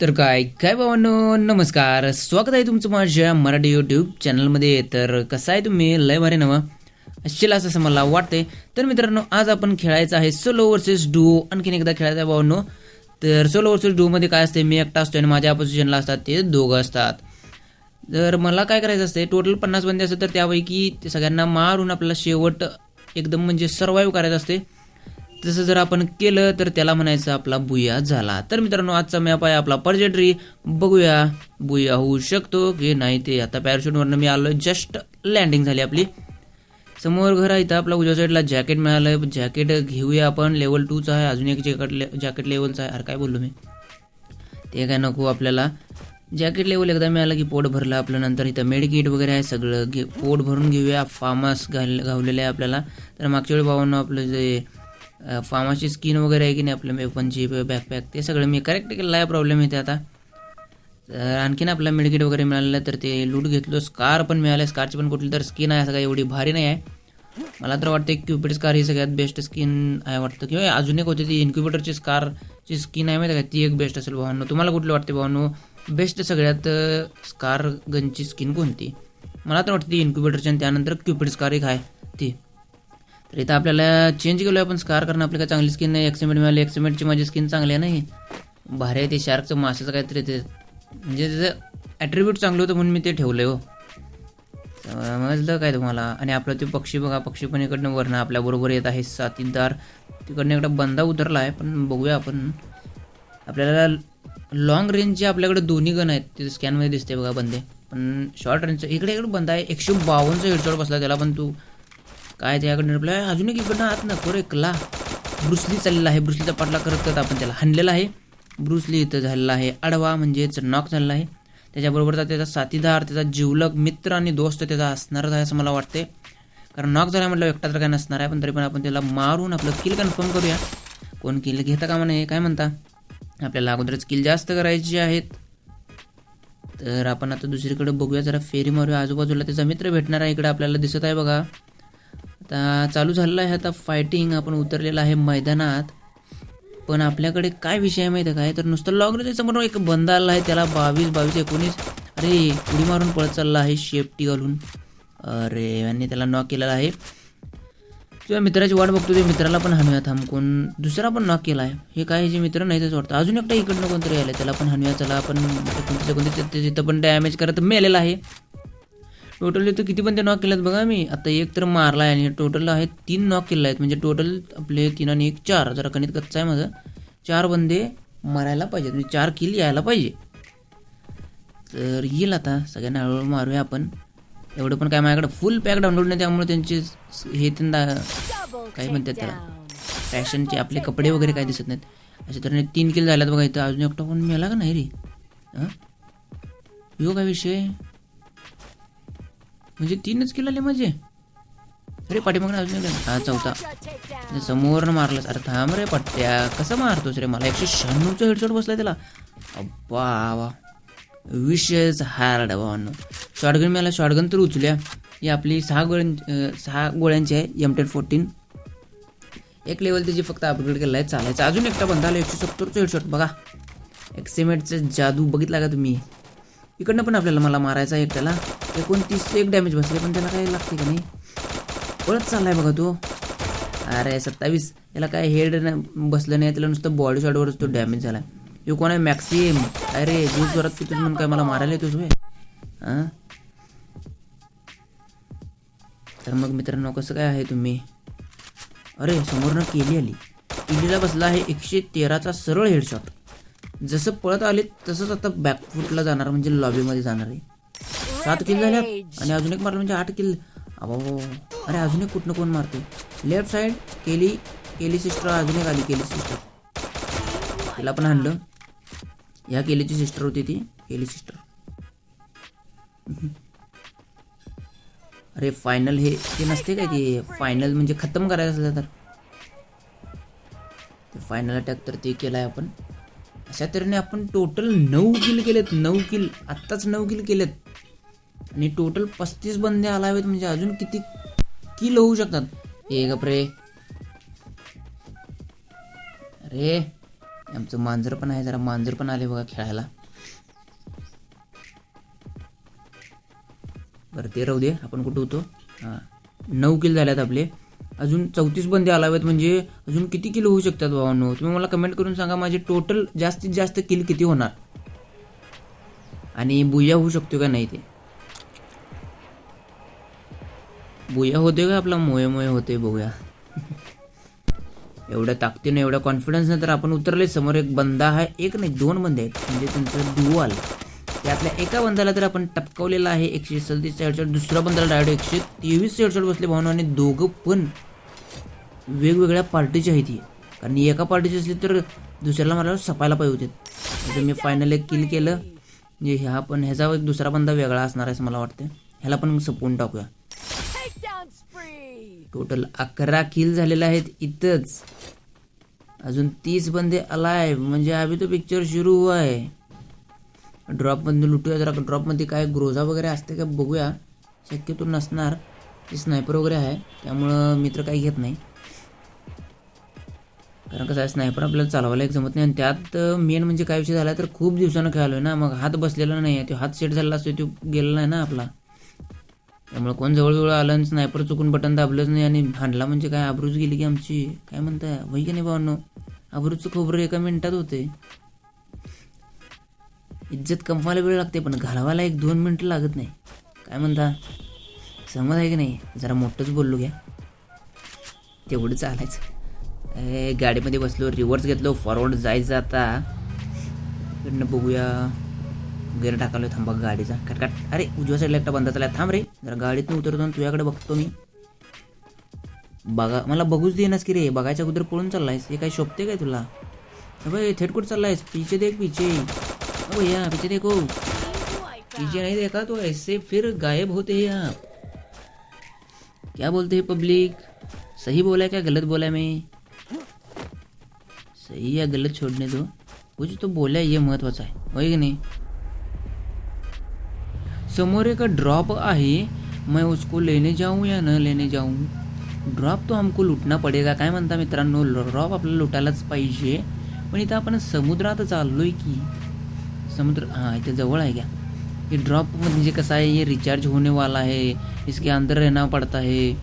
तर काय काय बाबांनो नमस्कार. स्वागत आहे तुमचं माझ्या मराठी यूट्यूब चॅनलमध्ये तर कसं आहे तुम्ही? लय भारी नवा. असशील असं मला वाटतंय. तर मित्रांनो आज आपण खेळायचं आहे सोलो वर्सेस डुओ आणखीन एकदा खेळायचं आहे बाबांनो तर सोलो वर्सेस डुओमध्ये काय असते मी एकटा असतो आणि माझ्या अपोजिशनला असतात. ते दोघं असतात. तर मला काय करायचं असते टोटल पन्नास बंदी असतात तर त्यापैकी ते सगळ्यांना मारून आपल्याला शेवट एकदम म्हणजे सर्वाईव्ह करायचं असते तसं जर आपण केलं तर त्याला म्हणायचं आपला बुया झाला. तर मित्रांनो आजचा मॅप आहे आपला पर्जट्री बघूया बुया होऊ शकतो की नाही ते. आता पॅराशूटवरनं मी आलो जस्ट लँडिंग झाली आपली. समोर घर आहे इथं आपला उजव्या साईडला जॅकेट मिळालं. जॅकेट घेऊया आपण. लेवल टूचं आहे अजून एक जॅकेट जॅकेट लेवलचं आहे. अरे काय बोललो मी? ते काय नको आपल्याला. जॅकेट लेवल एकदा मिळालं की पोट भरलं आपलं. नंतर इथं मेडिकेट वगैरे आहे सगळं घे पोट भरून घेऊया. फार्मास घाल घावलेलं आहे आपल्याला. तर मागच्या वेळी भावांना आपलं जे फार्माची स्किन वगैरे आहे की नाही आपल्या वेपनची बॅकपॅक ते सगळं मी करेक्ट केलेलं आहे प्रॉब्लेम येते आता. तर आणखीन आपला मेडिकेट वगैरे मिळालेलं तर ते लूट घेतलो स्कार पण मिळालं स्कारची पण कुठली तर स्किन आहे असं काही एवढी भारी नाही आहे. मला तर वाटतं क्युपिड स्कार ही सगळ्यात बेस्ट स्किन आहे वाटतं. किंवा अजून एक होती ती इन्क्युबेटरची स्कारची स्किन आहे माहिती का? ती एक बेस्ट असेल भावांनो. तुम्हाला कुठली वाटते भावांनो? बेस्ट सगळ्यात स्कार गनची स्किन कोणती? मला तर वाटतं ती इन्क्युबेटरची आणि त्यानंतर क्युपिड स्कार एक आहे ती. तर इथं आपल्याला चेंज केलो आपण स्कार कारण आपली काय चांगली स्किन नाही एक्सिमेंट मिळाली एक्सिमेंटची माझी स्किन चांगली आहे नाही भारी आहे ते शार्कचं माशाचं काहीतरी ते. म्हणजे त्याचं ॲट्रिब्यूट चांगलं होतं म्हणून मी ते ठेवलं हो. समजलं काय तुम्हाला? आणि आपलं ते पक्षी बघा पक्षी पण इकडनं वरणं आपल्याबरोबर येत आहे साथीदार. तिकडनं इकडं बंदा उतरला आहे पण बघूया आपण. आपल्याला लॉंग रेंजचे आपल्याकडे दोन्ही गण आहेत तिथे स्कॅनमध्ये दिसते बघा बंदे. पण शॉर्ट रेंजचं इकडे इकडे बंद आहे. एकशे बावन्नचा हेडशॉट बसला त्याला पण तू काय त्याकडे रिप्लाय अजून एक इकडनं आत नको रे कला. ब्रुसली चाललेला आहे. ब्रुसलीचा पाठला करत करत आपण त्याला हाणलेला आहे. ब्रुसली इथं झालेला आहे. आडवा म्हणजेच नॉक झालेला आहे. त्याच्याबरोबरचा त्याचा साथीदार त्याचा जीवलक मित्र आणि दोस्त त्याचा असणारच आहे असं मला वाटते कारण नॉक झाला म्हटलं एकटा तर काय नसणार आहे. पण तरी पण आपण त्याला मारून आपलं किल कन्फर्म करूया. कोण किल घेता का म्हणे? काय म्हणता? आपल्याला अगोदरच किल जास्त करायची आहेत. तर आपण आता दुसरीकडे बघूया. जरा फेरी मारूया. आजूबाजूला त्याचा मित्र भेटणार आहे इकडे आपल्याला दिसत आहे बघा. आता चालू झालेलं आहे आता फायटिंग आपण उतरलेलं आहे मैदानात. पण आपल्याकडे काय विषय आहे माहिती आहे काय? तर नुसतं लॉग समोर एक बंद आला आहे त्याला बावीस बावीस एकोणीस. अरे उडी मारून पळत चालला आहे शेपटी घालून. अरे यांनी त्याला नॉक केलेला आहे. किंवा मित्राची वाट बघतो ते मित्राला पण हनव्या थांबकून दुसरा पण नॉक केला आहे हे काय जे मित्र नाही त्याच वाटतं. अजून एकटा इकडनं कोणतरी आलं त्याला पण हनव्या चला आपण कोणत्या कोणत्या तिथं पण डॅमेज करत मेलेला आहे. टोटल तर किती पण ते नॉक केलेत बघा मी. आता एक तर मारला आहे आणि टोटल आहे तीन नॉक केले आहेत म्हणजे टोटल आपले तीन आणि एक चार. जरा कणित कच्चा आहे माझं. चार बंदे मारायला पाहिजेत. म्हणजे चार किल यायला पाहिजे. तर येईल आता. सगळ्यांना हळूहळू मारूया आपण. एवढं पण काय माझ्याकडे फुल पॅक डाउनलोड नाही. त्यामुळे त्यांचे हे त्यांना काय म्हणतात त्याला? फॅशनचे आपले कपडे वगैरे काय दिसत नाहीत. अशा तऱ्हेने तीन किल झाल्यात बघा इथं. अजून एकटा कोण मिळाला का नाही रे? हां? यो काय विषय? म्हणजे तीनच किलो आले माझे. अरे पाठीमागून अजून हा चौथा. म्हणजे समोरनं मारलास. अरे थांब रे पट्ट्या. कसं मारतोस रे? मला एकशे शहाण्णवचा हेडशॉट बसलाय त्याला. अब्बा वा. विशेष हार्ड भावांनो शॉटगन मला शॉटगन तर उचल्या. ही आपली सहा गोळ्यां सहा गोळ्यांची आहे. एम टेन फोर्टीन एक लेवल त्याची फक्त अपग्रेड केलं आहे चालायचं. अजून एकटा बंद आला. एकशे सत्तरचं हेडशॉट बघा. एक्सिमेटचं जादू बघितला का तुम्ही? इकडनं पण आपल्याला मला मारायचा एकट्याला. एकोणतीस एक डॅमेज बसले पण त्याला काय लागते का नाही? पळत चाललाय बघा तो. अरे सत्तावीस. याला काय हेड बसलं नाही त्याला नुसतं बॉडी शॉटवरच तो डॅमेज झाला यो कोण आहे? मॅक्सिम अरे दिवस जोरात पितोस म्हणून काय मला मारायला येतोच होय? हां तर मग मित्रांनो कसं काय आहे तुम्ही? अरे समोरनं केली आली. केलीला बसला आहे एकशे तेराचा सरळ हेडशॉट जसं पळत आले तसंच आता बॅकफुटला जाणार म्हणजे लॉबीमध्ये जाणार आहे. सात किल झाल्यात आणि अजून एक मारलं म्हणजे आठ किल अरे अजून एक कुठनं कोण मारते लेफ्ट साईड केली केली सिस्टर अजून एक आली केली सिस्टर तिला पण आणलं ह्या केलीची सिस्टर होती ती केली सिस्टर अरे फायनल हे ते नसते काय ते? फायनल म्हणजे खतम करायचं असलं तर. ते फायनल अटॅक तर ते केलाय आपण. अशा तऱ्हेने आपण टोटल नऊ किल केलेत नऊ किल आत्ताच नऊ किल केलेत. आणि टोटल पस्तीस बंदे आला हवेत म्हणजे अजून किती किल होऊ शकतात? हे गपरे. अरे आमचं मांजर पण आहे जरा मांजर पण आले बघा खेळायला. बरं ते राहू दे आपण कुठं होतो? हां. नऊ किल झाल्यात आपले. अजून चौतीस बंदे आलावेत म्हणजे अजून किती किलो होऊ शकतात भावांनो तुम्ही मला कमेंट करून सांगा माझे टोटल जास्तीत जास्त किल किती होणार? आणि बुया होऊ शकतो का नाही ते? बुया होते का आपला? मोये मोये होते बघूया. एवढ्या ताकदीनं एवढ्या कॉन्फिडन्सनं तर आपण उतरले. समोर एक बंदा आहे एक नाही दोन बंदे आहेत. म्हणजे त्यांचं ड्युअल त्यातल्या एका बंदाला तर आपण टपकवलेला आहे एकशे सदतीस हेडशॉट. दुसऱ्या बंदाला डायरेक्ट एकशे तेवीस हेडशॉट बसले भावना आणि दोघं पण वेगवेगळ्या पार्टीची आहे ती कारण एका पार्टीची असली तर दुसऱ्याला मला सपायला पाहिजे होते. तर मी फायनल एक किल केलं म्हणजे ह्या पण ह्याचा एक दुसरा बंदा वेगळा असणार आहे असं मला वाटतं ह्याला पण सपवून टाकूया. टोटल अकरा किल झालेले आहेत इथंच. अजून तीस बंदे आलाय म्हणजे अभि तो पिक्चर सुरू आहे ड्रॉपमध्ये लुटूया जरा ड्रॉपमध्ये काय ग्रोजा वगैरे असते का बघूया. शक्यतो नसणार. ते स्नायपर वगैरे आहे. त्यामुळं मित्र काही घेत नाही. कारण कसं आहे स्नायपर आपल्याला चालवायला एक जमत नाही. आणि त्यात मेन म्हणजे काय विषय झाला तर खूप दिवसानं खेळालोय ना. मग हात बसलेला नाही आहे. तो हात सेट झालेला असतो तो गेलेला नाही ना आपला. त्यामुळे कोण जवळजवळ आलं आणि स्नायपर चुकून बटन दाबलंच नाही आणि हाणला म्हणजे काय? आबरूच गेली की आमची? काय म्हणताय? वही की नाही भावांनो? आबरूचं खोबरं एका मिनिटात होते इज्जत कमवायला वेळ लागते पण घालवायला एक दोन मिनटं लागत नाही. काय म्हणता? समज आहे की नाही? जरा मोठंच बोललो घ्या. तेवढं चालायचं. गाडीमध्ये बसलो रिव्हर्स घेतलो फॉरवर्ड जायचं आता. इकडनं बघूया. गेअर टाकालो थांबा गाडीचा. खटखट. अरे उजव्या साईडला एकटा बंदा चालला थांब रे. जरा गाडीतून उतरतो आणि तुझ्याकडे बघतो मी. बघा मला बघूच देणार की रे. बघायच्या अगोदर पळून चाललायस. हे काय शोभते काय तुला? हे थेट कुठं चाललायस? पीछे देख पीछे. भैया पिचे देखो. पीछे नाही देखा तो. ऐसे फिर गायब होते हैं आप. क्या बोलते हैं पब्लिक सही बोला है क्या? गलत बोला है मैं? सही या गलत छोड़ने दो। कुछ तो बोला है ये महत्वाचं आहे होय की नाही? समोर एक ड्रॉप आहे मैं उसको लेने जाऊं या न लेने जाऊं? ड्रॉप तो हमको लुटना पडेगा। काय म्हणता मित्रांनो ड्रॉप आपल्याला लुटायलाच पाहिजे. पण इथं आपण समुद्रात चाललोय की समुद्र हां इथे जवळ आहे क्या ये ड्रॉप म्हणजे कसं आहे? ये रिचार्ज होने वाला है इसके अंदर रहना पड़ता है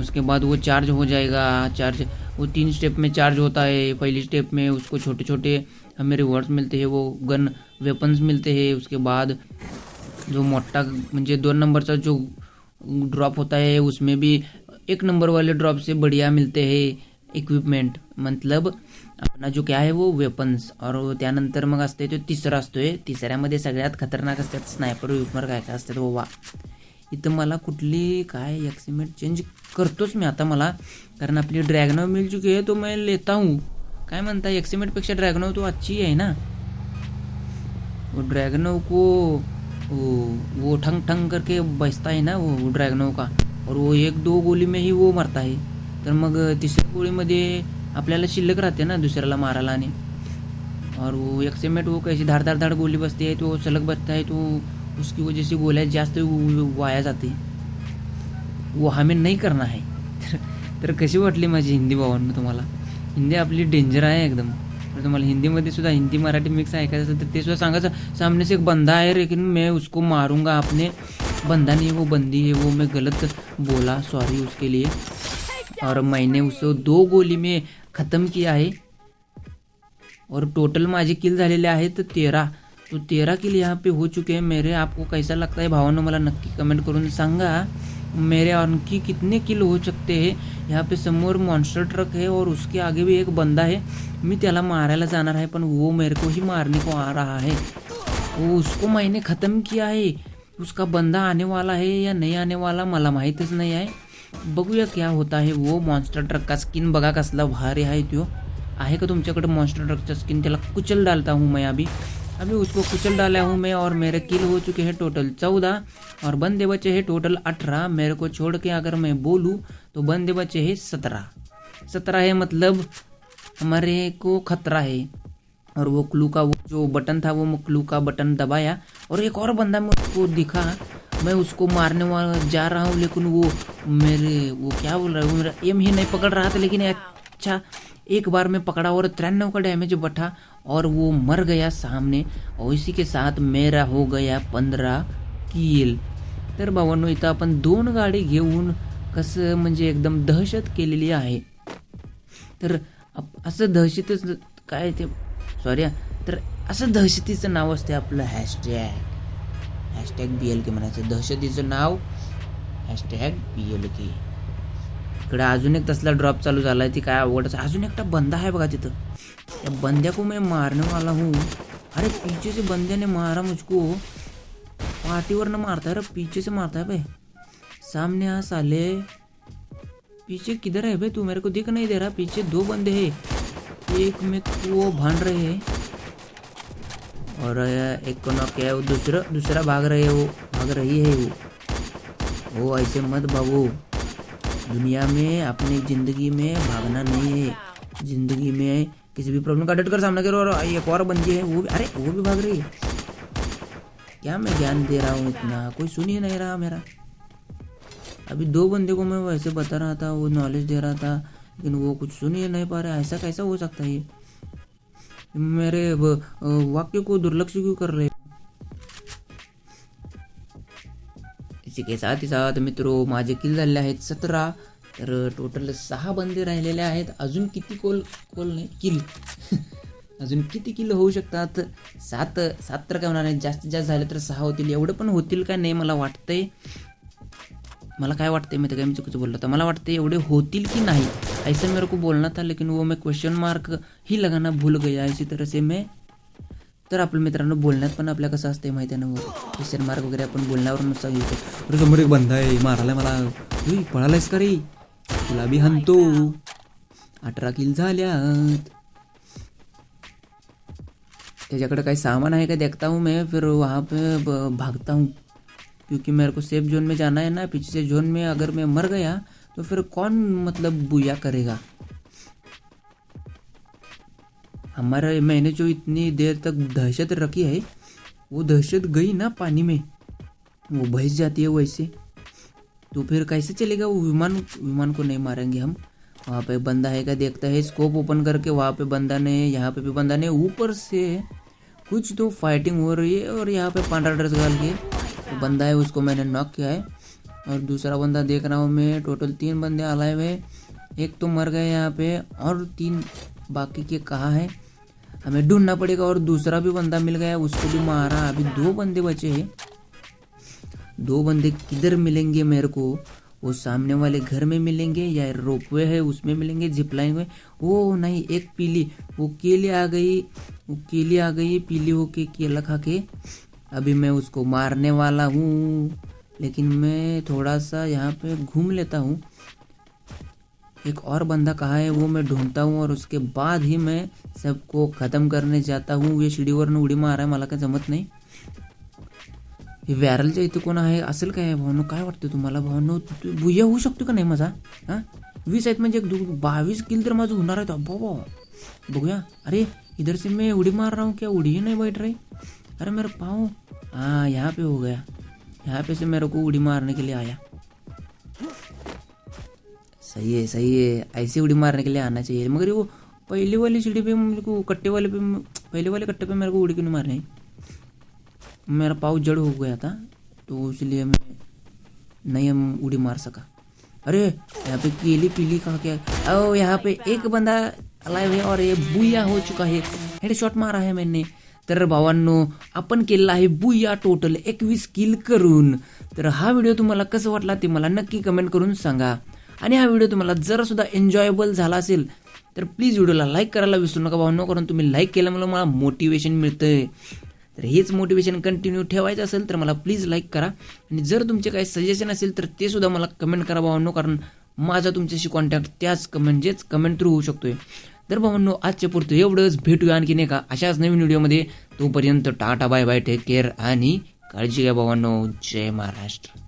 उसके बाद वो चार्ज हो जाएगा चार्ज वो तीन स्टेप में चार्ज होता है, पहली स्टेप में उसको छोटे छोटे हमें रिवॉर्ड्स मिलते हैं, वो गन वेपन्स मिलते हैं, उसके बाद जो मोटा दोन नंबरचा जो ड्रॉप होता है, उसमें भी एक नंबर वाले ड्रॉप से बढ़िया मिलते हैं इक्विपमेंट मतलब अपना जो क्या आहे वो वेपन्स और त्यानंतर मग असते तो तिसरा असतोय, तिसऱ्यामध्ये सगळ्यात खतरनाक असतात स्नायपर विपर काय काय असतात वा इथं मला कुठली काय एक्सिमेट चेंज करतोच मी आता मला. कारण आपली ड्रॅगनो मिल चुकी आहे तो मैं लेता हूँ. काय म्हणता एक्सिमेटपेक्षा ड्रॅगनो तो अच्छी आहे ना. वो को वो वो ठंग ठंग करके बचता है ना वो ड्रैगनो का. और वो एक दो गोली में ही वो मरता है. तर मग तिसऱ्या गोळीमध्ये आपल्याला शिल्लक राहते ना दुसऱ्याला मारायला आणि. और वो एक्सिमेट वो कैसी धाड़ धाड़ धाड़ गोली बसते है तो सलग बसता है तो उसकी वजह से गोलियाँ जास्त वाया जाते वो हमें नहीं करना है। तर तर कशी वाटली माझी हिंदी भावांना तुम्हाला? हिंदी आपली डेंजर आहे एकदम. तर तुम्हाला हिंदीमध्ये सुद्धा हिंदी मराठी मिक्स ऐकायचं असेल तर ते सुद्धा सांगायचं सामने से एक बंदा आहे लेकिन मैं उसको मारूंगा आपने. बंदा नहीं वो बंदी है वो मैं गलत बोला सॉरी उसके लिए। और मैंने उसको दो गोली में ख़त्म किया है। और टोटल माझे किल झालेले आहेत तेरा तो तेरा किल यहाँ पे हो चुके हैं मेरे। आपको कैसा लगता है? भावांनो मला नक्की कमेंट करून सांगा। मेरे आणखी कितने किल हो सकते हैं? यहाँ पे समोर मॉन्स्टर ट्रक है और उसके आगे भी एक बंदा है। मी त्याला मारायला जाणार आहे पण वो मेरे को ही मारने को आ रहा है। वो उसको मैंने ख़त्म किया है। उसका बंदा आने वाला है या नहीं आने वाला, मला माहीतच नाही आहे। बघूया क्या होता है वो मॉन्स्टर ट्रक का स्किन बघा कसला भारी आहे तो आहे का तुमच्याकडे मॉन्स्टर ट्रकचा स्किन त्याला कुचल डालता हूँ मैं अभी। अभी उसको कुचल डाला हूँ मैं और मेरे किल हो चुके हैं टोटल चौदह, और बंदे बचे हैं टोटल अठारह। मेरे को छोड़ के अगर मैं बोलूँ तो बंदे बचे हैं सत्रह। सत्रह है मतलब हमारे को खतरा है। और वो क्लू का वो जो बटन था, वो क्लू का बटन दबाया। और एक और बंदा मुझको दिखा, मैं उसको मारने वाला जा रहा हूँ, लेकिन वो मेरे, वो क्या बोल रहा है, वो मेरा एम ही नहीं पकड़ रहा था, लेकिन अच्छा एक बार में पकड़ा और तिरानवे का डैमेज बटा और वो मर गया सामने। और इसी के साथ मेरा हो गया पंधरा किल तर भावांनो इथं आपण दोन गाडी घेऊन कसं म्हणजे एकदम दहशत केलेली आहे. तर असं दहशतीच काय ते सॉरी तर असं दहशतीचं नाव असते आपलं hashtag hashtag B L K म्हणायचं. दहशतीचं नाव हॅशटॅग बी एल के इकडे अजून एक तसला ड्रॉप चालू झालाय ती काय अवघडच अजून एकटा बंदा आहे बघा तिथं. त्या बंद्या को मैं मारने वाला हूँ. अरे पीछे से बंदे ने मारा मुझको. पार्टीवर न मारता अरे पीछे से मारता है भाई सामने आ साले पीछे किधर है भाई तू? मेरे को दिख नहीं दे रहा. पीछे दो बंदे हैं. एक में वो भान रहे हैं. और एक को नॉक क्या है वो दूसरा दूसरा भाग रहे है वो भाग रही है वो. ओ ऐसे मत भागो. दुनिया में, अपनी ज़िंदगी में भागना नहीं है। ज़िंदगी में किसी भी प्रॉब्लम का डट कर सामना करो और एक और बंदी है, वो भी अरे, वो भी भाग रही है। क्या मैं ज्ञान दे रहा हूँ इतना? कोई सुन ही नहीं रहा मेरा। अभी दो बंदे को मैं वैसे बता रहा था, वो नॉलेज दे रहा था, लेकिन वो कुछ सुन ही नहीं पा रहा। ऐसा कैसा हो सकता है? मेरे वाक्य को दुर्लक्ष क्यों कर रहे? इसी के साथ ही मित्रो माझे किल झालेले आहेत सतरा. तर टोटल सहा बंदे राहिलेले आहेत. अजून किती कोल कोल नाही किल. अजून किती किल होऊ शकतात? सात सात तर काय होणार नाही. जास्तीत जास्त झाले तर सहा होतील. एवढं पण होतील का नाही मला वाटतंय. मला काय वाटतंय मी तर काय मी चुकीचं बोललो तर मला वाटतं एवढे होतील की नाही? ऐसा मेरे को बोलना था लेकिन वो मैं क्वेश्चन मार्क ही लगाना भूल गया. इसी तरह से मैं तर आपल्या मित्रांनो बोलण्यात पण आपल्या कसं असते माहिती आहे ना क्वेश्चन मार्क वगैरे आपण बोलण्यावर नुसता घेऊ शकतो अरे समोर एक बंद आहे मारायला मला. उई, पळालायस का रे? तुला बी हाणतो. अठरा किल झाल्यात. त्याच्याकडे काही सामान आहे का? देखता हूँ मैं फिर वहाँ पे भागता हूँ. क्योंकि मेरे को सेफ जोन में जाना है ना पीछे से जोन में अगर मैं मर गया तो फिर कौन मतलब बुया करेगा? हमारे मैंने जो इतनी देर तक दहशत रखी है, वो दहशत गई ना पानी में। वो भैंस जाती है वैसे। तो फिर कैसे चलेगा वो विमान? विमान को नहीं मारेंगे हम। वहाँ पे बंदा है क्या? देखता है स्कोप ओपन करके वहाँ पे बंदा ने, यहाँ पे भी बंदा ने ऊपर से कुछ तो फाइटिंग हो रही है और यहाँ पे पांडा ड्रेस डाल के तो बंदा है, उसको मैंने नॉक किया है। और दूसरा बंदा देख रहा हूँ मैं टोटल तीन बंदे आलाए हुए एक तो मर गए यहाँ पे और तीन बाकी के कहाँ है? हमें ढूंढना पड़ेगा और दूसरा भी बंदा मिल गया उसको भी मारा। अभी दो बंदे बचे हैं। दो बंदे किधर मिलेंगे मेरे को? वो सामने वाले घर में मिलेंगे या रोपवे है, उसमें मिलेंगे जिपलाइन में? वो नहीं, एक पीली, वो केली आ गई। वो केली आ गई, पीली होके केला खा के। अभी मैं उसको मारने वाला हूँ। लेकिन मैं थोड़ा सा यहाँ पे घूम लेता हूँ। एक और बंदा कहाँ है, वो मैं ढूंढता हूँ और उसके बाद ही मैं सबको ख़त्म करने जाता हूँ। ये शिडीवरनं उडी मारा आहे मला काय जमत नाही। हे वॅरलच्या इथे कोण आहे? असेल काय भावनो? काय वाटतं तुम्हाला भावनो? तू- बुया होऊ शकतो का नाही माझा हाँ? वीस आहेत म्हणजे एक बावीस किल तर माझं होणार आहे बाबा बघूया. अरे, इधर से मैं उड़ी मार रहा हूँ क्या? उड़ी ही नहीं बैठ रही? अरे मेरा पाँव. हाँ यहाँ पे हो गया. यहाँ पे से मेरे को उड़ी मारने के लिए आया. सही है सही है। ऐसी उड़ी मारने के लिए आना चाहिए। मगर वो पहली वाली सीढ़ी पे मेरे को कट्टे वाले पे, पहले वाले कट्टे पे मेरे को उड़ी क्यों नहीं मारनी मेरा पाँव जड़ हो गया था तो इसलिए मैं नहीं हम उड़ी मार सका। अरे, यहाँ पे केली पीली कहा क्या ओ, यहाँ पे एक बंदा अलाइव है और ये बुया हो चुका है। हेडशॉट मारा है मैंने। तर भावांनो आपण केलेला आहे बुया टोटल एकवीस किल करून। तर हा व्हिडिओ तुम्हाला कसं वाटला ते मला नक्की कमेंट करून सांगा। आणि हा व्हिडिओ तुम्हाला जरा सुद्धा एन्जॉयबल झाला असेल तर प्लीज व्हिडिओला लाईक करायला विसरू नका भावनो कारण तुम्ही लाईक केल्यामुळे मला मोटिवेशन मिळतंय. तर हेच मोटिवेशन कंटिन्यू ठेवायचं असेल तर मला प्लीज लाईक करा. आणि जर तुमचे काही सजेशन असेल तर ते सुद्धा मला कमेंट करा भावांनो कारण माझा तुमच्याशी कॉन्टॅक्ट त्याच म्हणजेच कमेंट थ्रू होऊ शकतोय. तर भावांनो आजच्या पुरतं एवढंच. भेटूया आणखीन एका अशाच नवीन व्हिडिओमध्ये तोपर्यंत tata bye bye take care आणि काळजी घ्या भावांनो. जय महाराष्ट्र.